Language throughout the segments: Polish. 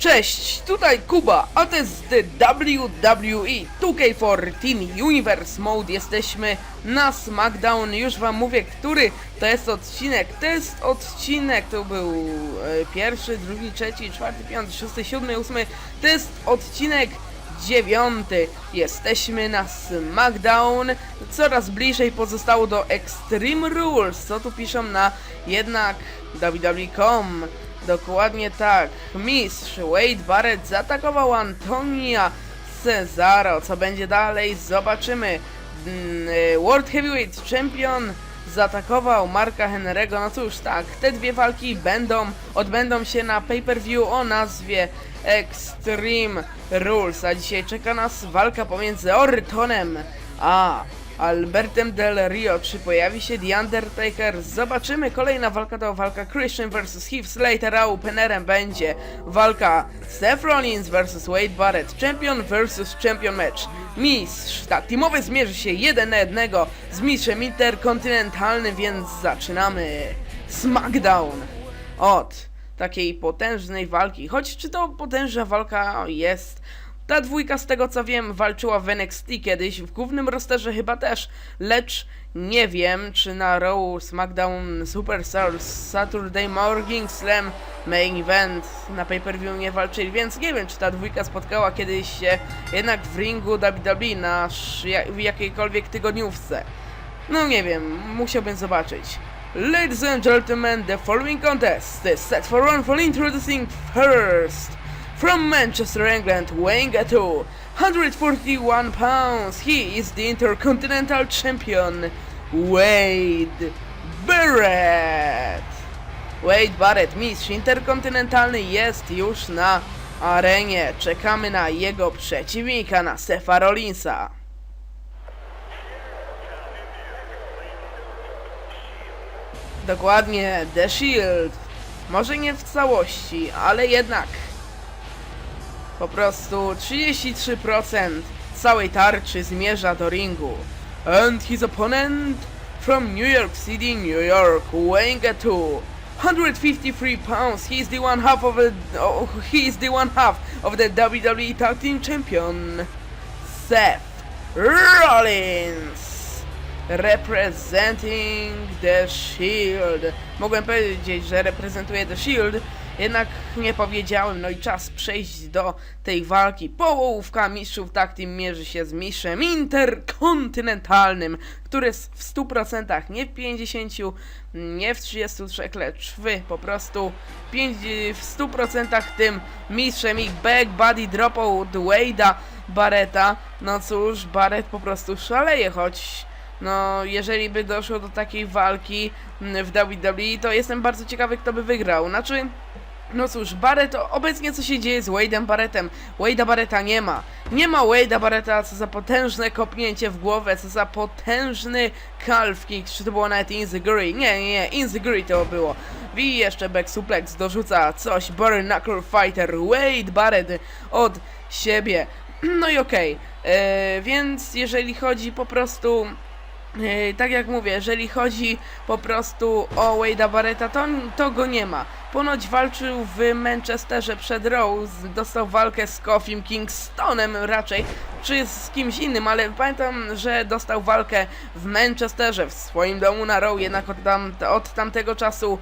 Cześć, tutaj Kuba, a to jest WWE 2K14 Universe Mode. Jesteśmy na SmackDown, już wam mówię, który to jest odcinek. To jest odcinek, to był e, pierwszy, drugi, trzeci, czwarty, piąty, szósty, siódmy, ósmy. To jest odcinek dziewiąty. Jesteśmy na SmackDown. Coraz bliżej pozostało do Extreme Rules. Co tu piszą na jednak WWE.com. Dokładnie tak. Mistrz Wade Barrett zaatakował Antonia Cesaro. Co będzie dalej? Zobaczymy. Mm, e, World Heavyweight Champion zaatakował Marka Henry'ego. No cóż, tak, te dwie walki będą, odbędą się na pay-per-view o nazwie Extreme Rules. A dzisiaj czeka nas walka pomiędzy Ortonem a Albertem Del Rio. Czy pojawi się The Undertaker? Zobaczymy. Kolejna walka to walka Christian vs. Heath Slater, a openerem będzie walka Seth Rollins vs. Wade Barrett. Champion vs. Champion match. Mistrz tak teamowy zmierzy się jeden na jednego z mistrzem interkontynentalnym, więc zaczynamy SmackDown od takiej potężnej walki. Choć czy to potężna walka jest? Ta dwójka z tego co wiem walczyła w NXT kiedyś, w głównym rosterze chyba też, lecz nie wiem czy na Raw, SmackDown, Superstars, Saturday Morning Slam, Main Event na pay-per-view nie walczyli, więc nie wiem czy ta dwójka spotkała kiedyś się jednak w ringu WWE na w jakiejkolwiek tygodniówce. No nie wiem, musiałbym zobaczyć. Ladies and gentlemen, the following contest is set for one for introducing first. From Manchester, England, weighing at 241 pounds, he is the Intercontinental Champion, Wade Barrett. Wade Barrett, mistrz interkontynentalny, jest już na arenie. Czekamy na jego przeciwnika, na Sefa Rollinsa. Dokładnie, The Shield. Może nie w całości, ale jednak. Po prostu 33% całej tarczy zmierza do ringu. And his opponent from New York City, New York, weighing at 253 pounds. He is the one half of the, oh, he is the one half of the WWE Tag Team Champion, Seth Rollins representing the Shield. Mogłem powiedzieć, że reprezentuje The Shield, jednak nie powiedziałem. No i czas przejść do tej walki. Połówka mistrzów tag team mierzy się z mistrzem interkontynentalnym, który jest w 100%, nie w 50%, nie w 33, lecz w po prostu 5, w 100% tym mistrzem ich back body drop od Wade'a Barretta. No cóż, Barrett po prostu szaleje, choć no, jeżeli by doszło do takiej walki w WWE, to jestem bardzo ciekawy, kto by wygrał. Znaczy, no cóż, Barrett, obecnie co się dzieje z Wade'em Barrettem? Wade'a Barretta nie ma. Nie ma Wade'a Barretta, co za potężne kopnięcie w głowę, co za potężny calf kick, czy to było nawet Inziguri? Nie, nie, nie, Inziguri to było. I jeszcze back suplex dorzuca coś, Bare Knuckle Fighter, Wade Barrett od siebie. No i okej, e, więc jeżeli chodzi po prostu tak jak mówię, jeżeli chodzi po prostu o Wade'a Barretta, to, to go nie ma. Ponoć walczył w Manchesterze przed Rose, dostał walkę z Koffim Kingstonem raczej, czy z kimś innym, ale pamiętam, że dostał walkę w Manchesterze, w swoim domu na Raw, jednak od, tam, od tamtego czasu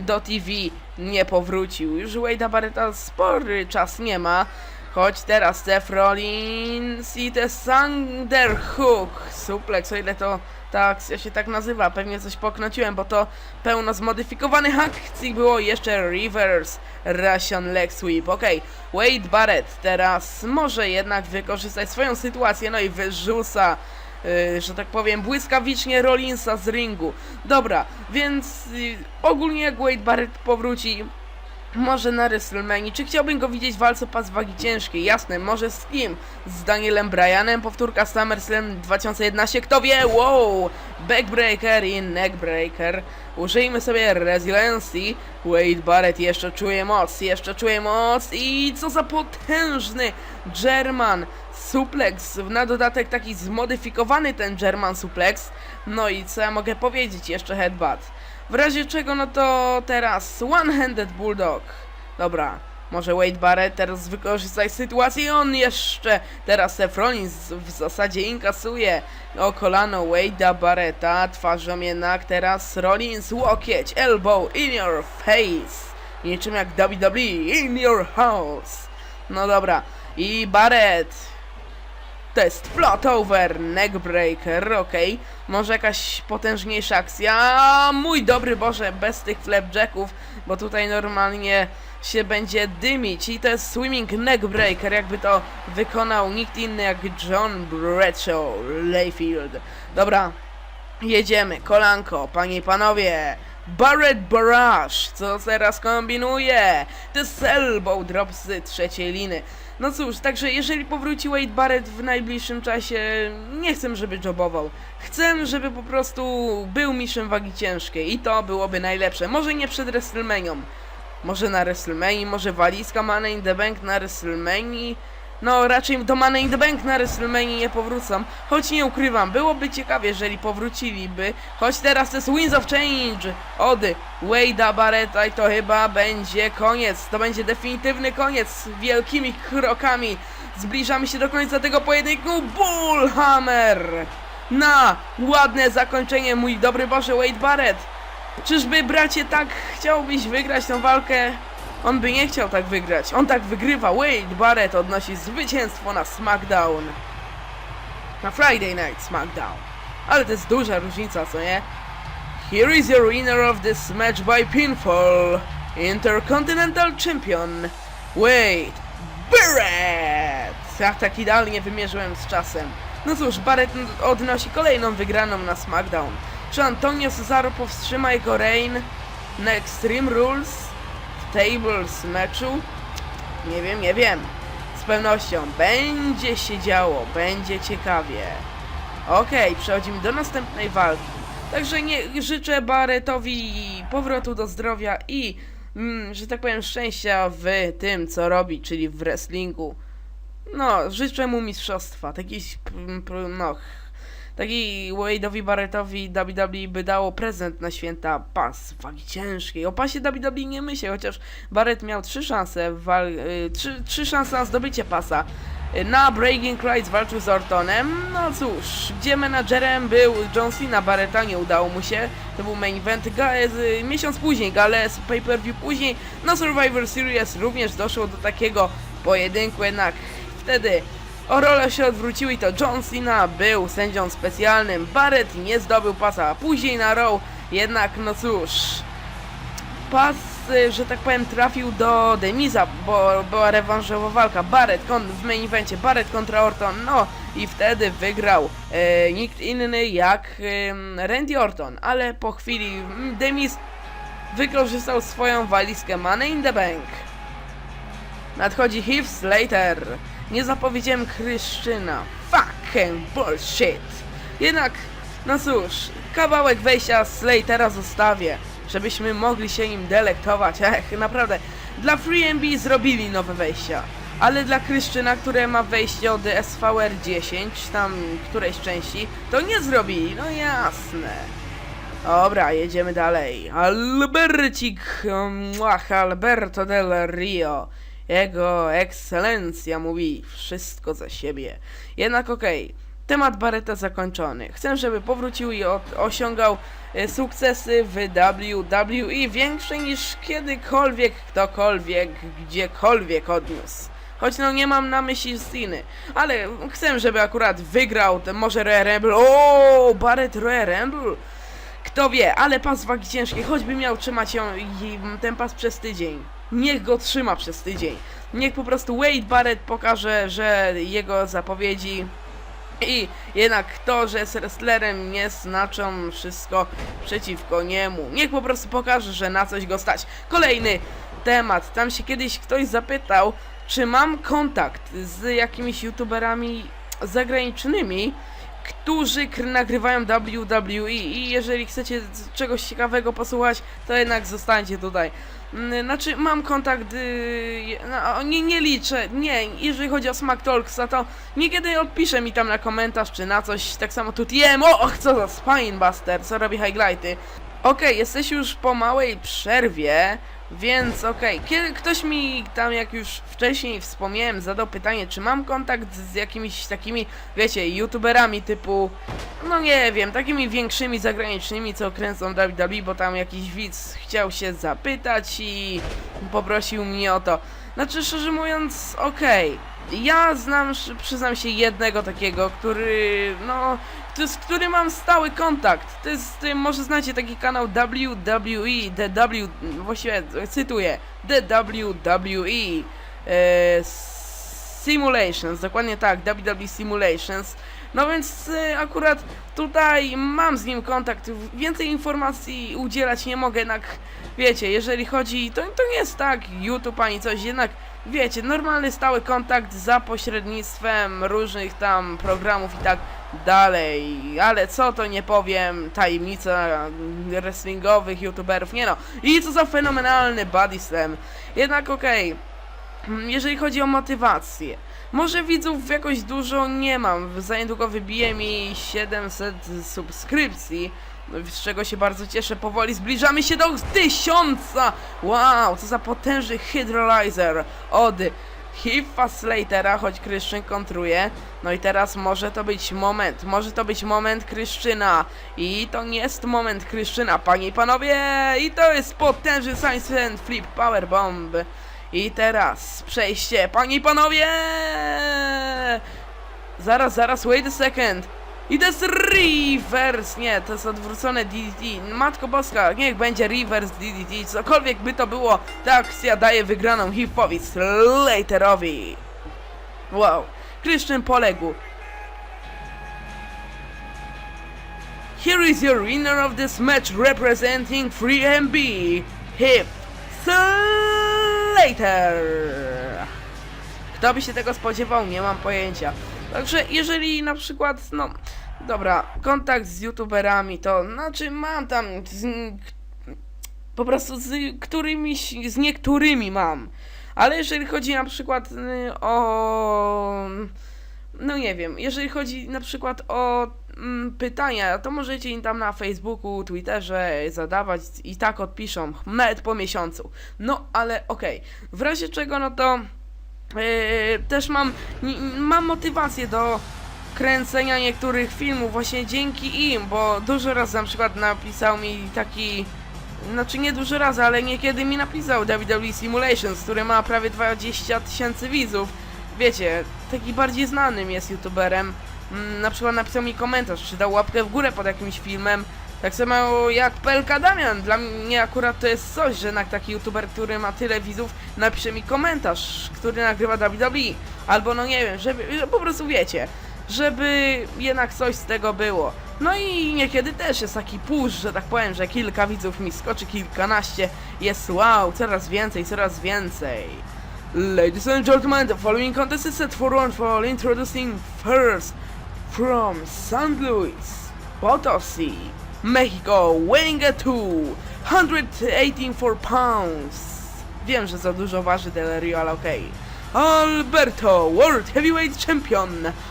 do TV nie powrócił. Już Wade'a Barretta spory czas nie ma. Choć teraz Seth Rollins i te Thunder Hook Suplex, o ile to tak się tak nazywa, pewnie coś poknociłem, bo to pełno zmodyfikowanych akcji było jeszcze Reverse Russian Leg Sweep, okej, Wade Barrett teraz może jednak wykorzystać swoją sytuację, no i wyrzuca Yy, że tak powiem, błyskawicznie Rollinsa z ringu. Dobra, więc yy, ogólnie jak Wade Barrett powróci, może na WrestleMania. Czy chciałbym go widzieć w walce pas wagi ciężkiej? Jasne, może z kim? Z Danielem Bryanem, powtórka SummerSlam 2011, kto wie? Wow! Backbreaker i neckbreaker. Użyjmy sobie Resiliency. Wade Barrett jeszcze czuje moc, jeszcze czuje moc i co za potężny German suplex. Na dodatek taki zmodyfikowany ten German suplex. No i co ja mogę powiedzieć? Jeszcze headbutt. W razie czego, no to teraz One-Handed Bulldog. Dobra, Może Wade Barrett teraz wykorzystać sytuację on jeszcze teraz Rollins w zasadzie inkasuje o kolano Wade'a Barretta. Twarzą jednak teraz Rollins łokieć, elbow in your face. Niczym jak WWE in your house. No dobra. I Barrett to jest flot over, neckbreaker, okej. Może jakaś potężniejsza akcja. Mój dobry Boże, bez tych flapjacków, bo tutaj normalnie się będzie dymić. I to jest swimming neckbreaker, jakby to wykonał nikt inny jak John Bradshaw Layfield. Dobra, jedziemy. Kolanko, panie i panowie. Barrett Barrage, co teraz kombinuje? To jest elbow drop z trzeciej liny. No cóż, także jeżeli powróci Wade Barrett w najbliższym czasie, nie chcę, żeby jobował. Chcę, żeby po prostu był mistrzem wagi ciężkiej i to byłoby najlepsze. Może nie przed WrestleManią, może na WrestleMania, może walizka Money in the Bank na WrestleMania. No, raczej do Money in the Bank na WrestleMania nie powrócą. Choć nie ukrywam, byłoby ciekawie, jeżeli powrócili,by Choć teraz to jest Winds of Change od Wade'a Barretta i to chyba będzie koniec. To będzie definitywny koniec. Wielkimi krokami zbliżamy się do końca tego pojedynku. Bullhammer! Na ładne zakończenie, mój dobry Boże, Wade Barrett. Czyżby, bracie, tak chciałbyś wygrać tę walkę? On by nie chciał tak wygrać. On tak wygrywa. Wade Barrett odnosi zwycięstwo na SmackDown. Na Friday Night SmackDown. Ale to jest duża różnica, co nie? Here is your winner of this match by pinfall. Intercontinental Champion Wade Barrett. Ja tak idealnie wymierzyłem z czasem. No cóż, Barrett odnosi kolejną wygraną na SmackDown. Czy Antonio Cesaro powstrzyma jego reign na Extreme Rules Tables meczu? Nie wiem, nie wiem. Z pewnością będzie się działo, będzie ciekawie. Okej, przechodzimy do następnej walki. Także nie życzę Barrettowi powrotu do zdrowia i, mm, że tak powiem, szczęścia w tym, co robi, czyli w wrestlingu. No, życzę mu mistrzostwa. Taki, p- p- no, taki Wade'owi Barrettowi WWE by dało prezent na święta pas wagi ciężkiej. O pasie WWE nie myślę, chociaż Barrett miał trzy szanse, wal, y, trzy, trzy szanse na zdobycie pasa. Y, Na Breaking Rights walczył z Ortonem. No cóż, gdzie menadżerem był John Cena, Barretta nie udało mu się. To był main event. Ga- z- miesiąc później, Gales pay-per-view później. Na Survivor Series również doszło do takiego pojedynku, jednak wtedy o rolę się odwróciły i to John Cena był sędzią specjalnym. Barrett nie zdobył pasa, a później na Raw jednak, no cóż, pas, że tak powiem, trafił do Demiza, bo była rewanżowa walka. Barrett kon w main evencie, Barrett kontra Orton, no i wtedy wygrał e, nikt inny jak e, Randy Orton, ale po chwili mm, Demis wykorzystał swoją walizkę Money in the Bank. Nadchodzi Heath Slater. Nie zapowiedziałem Kryszczyna. Fucking bullshit. Jednak, no cóż, kawałek wejścia Slatera zostawię, żebyśmy mogli się im delektować. Ech, naprawdę, dla FreeMB zrobili nowe wejścia. Ale dla Kryszczyna, które ma wejście od SVR 10, tam którejś części, to nie zrobili, no jasne. Dobra, jedziemy dalej. Albercik, mwah, Alberto del Rio. Jego ekscelencja mówi wszystko za siebie. Jednak okej, temat Barretta zakończony. Chcę, żeby powrócił i osiągał e, sukcesy w WWE większe niż kiedykolwiek, ktokolwiek, gdziekolwiek odniósł. Choć no nie mam na myśli Ceny, ale chcę, żeby akurat wygrał ten może Royal Rumble. O, Barrett Royal Rumble. Kto wie, ale pas wagi ciężkiej, choćby miał trzymać ją ten pas przez tydzień. Niech go trzyma przez tydzień. Niech po prostu Wade Barrett pokaże, że jego zapowiedzi i jednak to, że jest wrestlerem nie znaczą wszystko przeciwko niemu. Niech po prostu pokaże, że na coś go stać. Kolejny temat. Tam się kiedyś ktoś zapytał, czy mam kontakt z jakimiś youtuberami zagranicznymi, którzy nagrywają WWE i jeżeli chcecie czegoś ciekawego posłuchać, to jednak zostańcie tutaj. Mm, Znaczy, mam kontakt, yy, no, nie, nie liczę, nie, jeżeli chodzi o Smack Talksa, to niekiedy odpisze mi tam na komentarz, czy na coś, tak samo tu TM, och, co za Spinebuster, co robi highlighty. Okej, jesteś już po małej przerwie, Więc okej, kiedy ktoś mi tam, jak już wcześniej wspomniałem, zadał pytanie, czy mam kontakt z jakimiś takimi, wiecie, youtuberami typu, no nie wiem, takimi większymi zagranicznymi, co kręcą WWE, bo tam jakiś widz chciał się zapytać i poprosił mnie o to. Znaczy, szczerze mówiąc, okej. Ja znam, przyznam się, jednego takiego, który, no, z którym mam stały kontakt. To jest, y, może znacie taki kanał WWE, DW, właściwie cytuję, WWE e, Simulations, dokładnie tak, WWE Simulations. No więc y, akurat tutaj mam z nim kontakt, więcej informacji udzielać nie mogę, jednak wiecie, jeżeli chodzi, to, to nie jest tak YouTube ani coś, jednak wiecie, normalny stały kontakt za pośrednictwem różnych tam programów i tak dalej, ale co to nie powiem, tajemnica wrestlingowych youtuberów, nie no, i co za fenomenalny body slam, jednak okej, Mm, jeżeli chodzi o motywację, może widzów jakoś dużo nie mam, za niedługo wybije mi 700 subskrypcji, no, z czego się bardzo cieszę, powoli zbliżamy się do tysiąca! Wow, co za potężny hydrolyzer od Hiffa Slatera, choć Kryszczyn kontruje. No i teraz może to być moment, może to być moment Kryszczyna. I to nie jest moment Kryszczyna, panie i panowie! I to jest potężny Science and Flip Power Bomb. I teraz przejście, panie i panowie! Zaraz, zaraz, wait a second. I to jest reverse, nie, to jest odwrócone DDT. Matko Boska, niech będzie reverse DDT, cokolwiek by to było, ta akcja daje wygraną Hippowi Slaterowi. Wow, Christian poległ. Here is your winner of this match representing 3MB, Hip Slater. Kto by się tego spodziewał? Nie mam pojęcia. Także jeżeli na przykład, no, dobra, kontakt z youtuberami, to znaczy mam tam z, po prostu z którymiś, z niektórymi mam. Ale jeżeli chodzi na przykład y, o, no nie wiem, jeżeli chodzi na przykład o mm, pytania, to możecie im tam na Facebooku, Twitterze zadawać i tak odpiszą, nawet po miesiącu. No ale okej, w razie czego no to Yy, też mam, mam motywację do kręcenia niektórych filmów właśnie dzięki im, bo dużo razy na przykład napisał mi taki, znaczy nie dużo razy, ale niekiedy mi napisał WWE Simulations, który ma prawie 20 tysięcy widzów. Wiecie, taki bardziej znanym jest youtuberem. Mm, na przykład napisał mi komentarz, czy dał łapkę w górę pod jakimś filmem. Tak samo jak PLK Damian. Dla mnie akurat to jest coś, że jednak taki youtuber, który ma tyle widzów, napisze mi komentarz, który nagrywa WWE. Albo no nie wiem, żeby, że po prostu wiecie, żeby jednak coś z tego było. No i niekiedy też jest taki push, że tak powiem, że kilka widzów mi skoczy, kilkanaście. Jest wow, coraz więcej, coraz więcej. Ladies and gentlemen, the following contest is set for one fall, introducing first from St. Louis, Potosi, Mexico, weighing at 284 pounds. Wiem, że za dużo waży Del Rio, ale okej. Alberto, World Heavyweight Champion,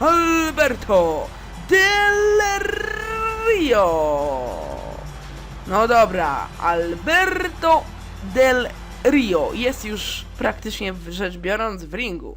Alberto Del Rio. No dobra, Alberto Del Rio jest już praktycznie rzecz biorąc w ringu.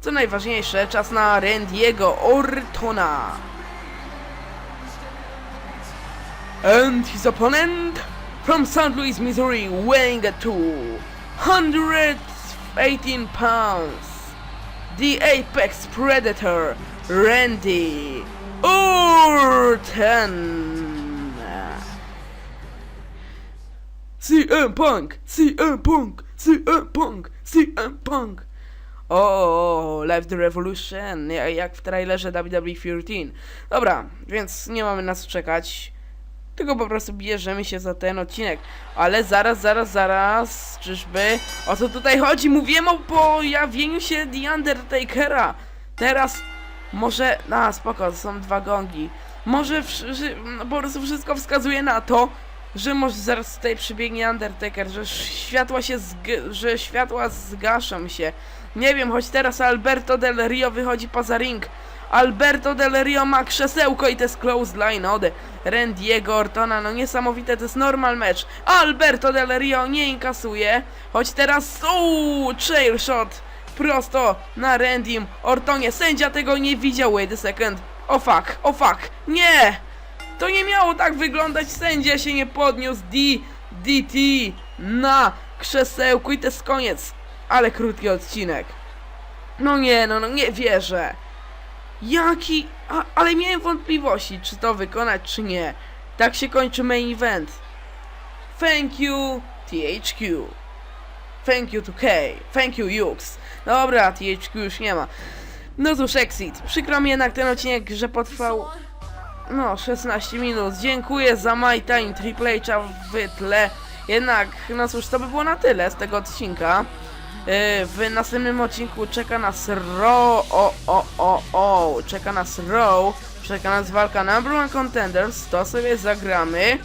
Co najważniejsze, czas na Randiego Ortona. And his opponent from St. Louis, Missouri, weighing at 218 pounds, the Apex Predator, Randy Orton. CM Punk, CM Punk, CM Punk, CM Punk. O, Live the Revolution, ja- jak w trailerze WWE 13. Dobra, więc nie mamy na co czekać. Tylko po prostu bierzemy się za ten odcinek. Ale zaraz, zaraz, zaraz. Czyżby? O co tutaj chodzi? Mówiłem o pojawieniu się The Undertakera. Teraz może. A, spoko, to są dwa gongi. Może no, po prostu wszystko wskazuje na to, że może zaraz tutaj przybiegnie Undertaker, że światła się że światła zgaszą się. Nie wiem, choć teraz Alberto Del Rio wychodzi poza ring, Alberto Del Rio ma krzesełko i to jest close line od Randy'ego Ortona. No niesamowite, to jest normal mecz. Alberto Del Rio nie inkasuje, choć teraz uuu, trail shot prosto na Randym Ortonie. Sędzia tego nie widział. Wait a second. O fuck, o fuck. Nie! To nie miało tak wyglądać. Sędzia się nie podniósł. D, DT na krzesełku i to jest koniec. Ale krótki odcinek. No nie, no, no nie wierzę. Jaki... A, ale miałem wątpliwości, czy to wykonać, czy nie. Tak się kończy main event. Thank you, THQ. Thank you to K. Thank you, Jux. Dobra, THQ już nie ma. No cóż, Exit. Przykro mi jednak ten odcinek, że potrwał... No, 16 minut. Dziękuję za My Time Triple H'a w tle. Jednak, no cóż, to by było na tyle z tego odcinka. Yy, W następnym odcinku czeka nas Raw, o, o, o, czeka nas Raw, czeka nas walka Number One Contenders, to sobie zagramy.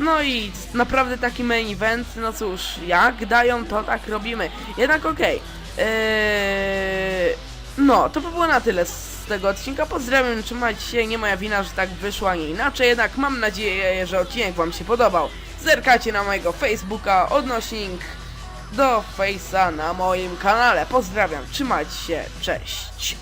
No i naprawdę taki main event, no cóż, jak dają, to tak robimy. Jednak okej. Eee, no, to by było na tyle z tego odcinka. Pozdrawiam, trzymajcie się, nie moja wina, że tak wyszło, a nie inaczej. Jednak mam nadzieję, że odcinek wam się podobał. Zerkajcie na mojego Facebooka, odnośnik do Face'a na moim kanale. Pozdrawiam, trzymajcie się, cześć.